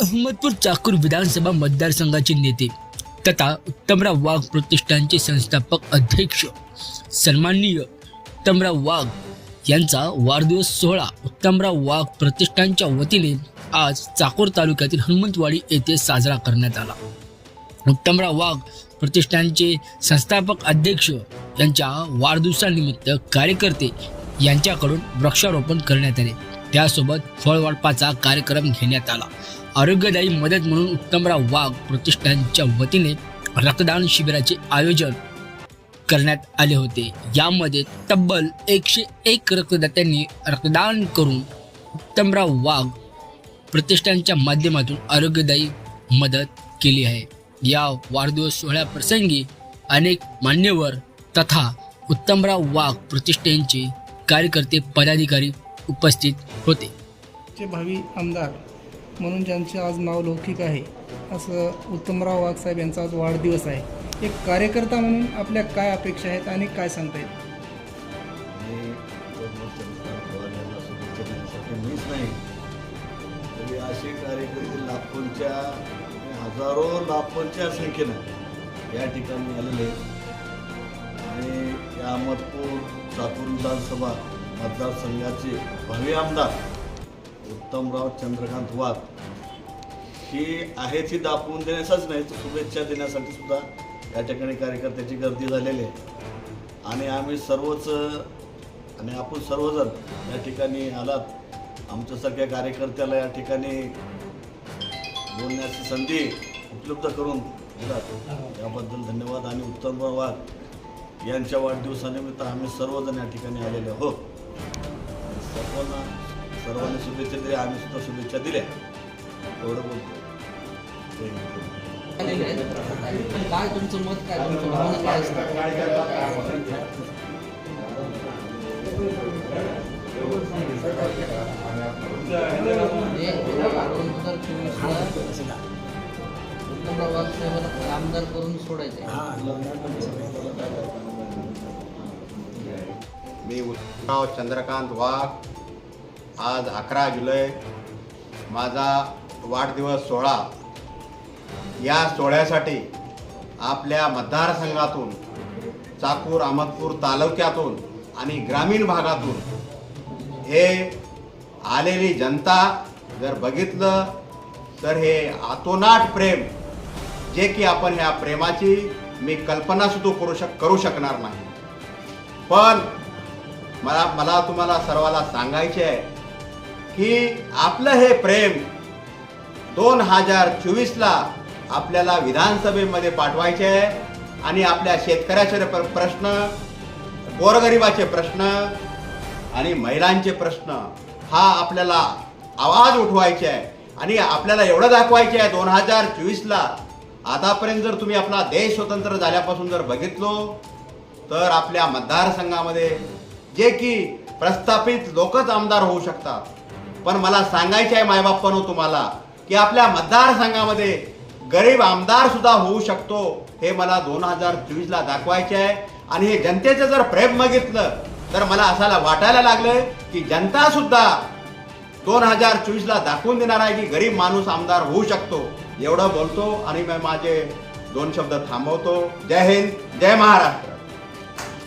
अहमदपूर चाकूर विधानसभा मतदारसंघाचे नेते तथा उत्तमराव वाघ प्रतिष्ठानचे संस्थापक अध्यक्ष सन्माननीय उत्तमराव वाघ यांचा वाढदिवस सोहळा उत्तमराव वाघ प्रतिष्ठानच्या वतीने आज चाकूर तालुक्यातील हनुमंतवाडी येथे साजरा करण्यात आला. उत्तमराव वाघ प्रतिष्ठानचे संस्थापक अध्यक्ष यांच्या वाढदिवसानिमित्त कार्यकर्ते यांच्याकडून वृक्षारोपण करण्यात आले. त्यासोबत फळवाटपाचा कार्यक्रम घेण्यात आला. आरोग्यदायी मदत म्हणून उत्तमराव वाघ प्रतिष्ठानच्या वतीने रक्तदान शिबिराचे आयोजन करण्यात आले होते. यामध्ये तब्बल एकशे एक रक्तदात्यांनी रक्तदान करून उत्तमराव वाघ प्रतिष्ठानच्या माध्यमातून आरोग्यदायी मदत केली आहे. या वाढदिवस सोहळ्याप्रसंगी अनेक मान्यवर तथा उत्तमराव वाघ प्रतिष्ठानचे कार्यकर्ते पदाधिकारी उपस्थित होते. चे भावी आमदार म्हणून ज्यांचे आज नाव लौकिक आहे असं उत्तमराव वाघ साहेब यांचा आज वाढदिवस आहे. एक कार्यकर्ता म्हणून आपल्या काय अपेक्षा आहेत आणि काय सांगता येईल? मीच नाही. तरी असे कार्यकर्ते लाखोंच्या हजारो लाखोंच्या संख्येनं या ठिकाणी आलेले. आणि या अहमदपूर चाकूर विधानसभा मतदारसंघाचे भावी आमदार उत्तमराव चंद्रकांत वाघ ही आहे ती दाखवून देण्यासच नाही तर शुभेच्छा देण्यासाठी सुद्धा या ठिकाणी कार्यकर्त्याची गर्दी झालेली आहे. आणि आम्ही सर्वच आणि आपण सर्वजण या ठिकाणी आलात. आमच्यासारख्या कार्यकर्त्याला या ठिकाणी बोलण्याची संधी उपलब्ध करून दिलात. याबद्दल धन्यवाद. आणि उत्तमराव वाघ यांच्या वाढदिवसानिमित्त आम्ही सर्वजण या ठिकाणी आलेले आहोत. सर्वांना सर्वांनी शुभेच्छा दिल्या. आम्ही सुद्धा शुभेच्छा दिल्या. एवढं बोलतो. काय तुमचं मत काय? तुमचं काय आमदार करून सोडायचं मी उत्तराव चंद्रकांत वाघ. आज अकरा जुलै. माझा वाढदिवस सोहळा. या सोहळ्यासाठी आपल्या मतदारसंघातून चाकूर अहमदपूर तालुक्यातून आणि ग्रामीण भागातून हे आलेली जनता जर बघितलं तर हे आतोनाट प्रेम जे की आपण ह्या प्रेमाची मी कल्पनासुद्धा करू शक करू शकणार नाही. पण मला मला तुम्हाला सर्वाला सांगायचे आहे की आपलं हे प्रेम दोन हजार चोवीसला आपल्याला विधानसभेमध्ये पाठवायचे आहे आणि आपल्या शेतकऱ्याचे प्रश्न गोरगरिबाचे प्रश्न आणि महिलांचे प्रश्न हा आपल्याला आवाज उठवायचे आहे. आणि आपल्याला एवढं दाखवायचे आहे दोन हजार चोवीसला. आतापर्यंत जर तुम्ही आपला देश स्वतंत्र झाल्यापासून जर बघितलो तर आपल्या मतदारसंघामध्ये जे की प्रस्थापित लोकच आमदार होऊ शकतात. पण मला सांगायचे आहे मायबाप्पानो तुम्हाला की आपल्या मतदारसंघामध्ये गरीब आमदार सुद्धा होऊ शकतो हे मला दोन हजार चोवीसला दाखवायचे आहे. आणि हे जनतेचं जर प्रेम बघितलं तर मला असायला वाटायला लागलं की जनता सुद्धा दोन हजार चोवीसला दाखवून देणार आहे की गरीब माणूस आमदार होऊ शकतो. एवढं बोलतो आणि मी माझे दोन शब्द थांबवतो. जय हिंद जय महाराष्ट्र.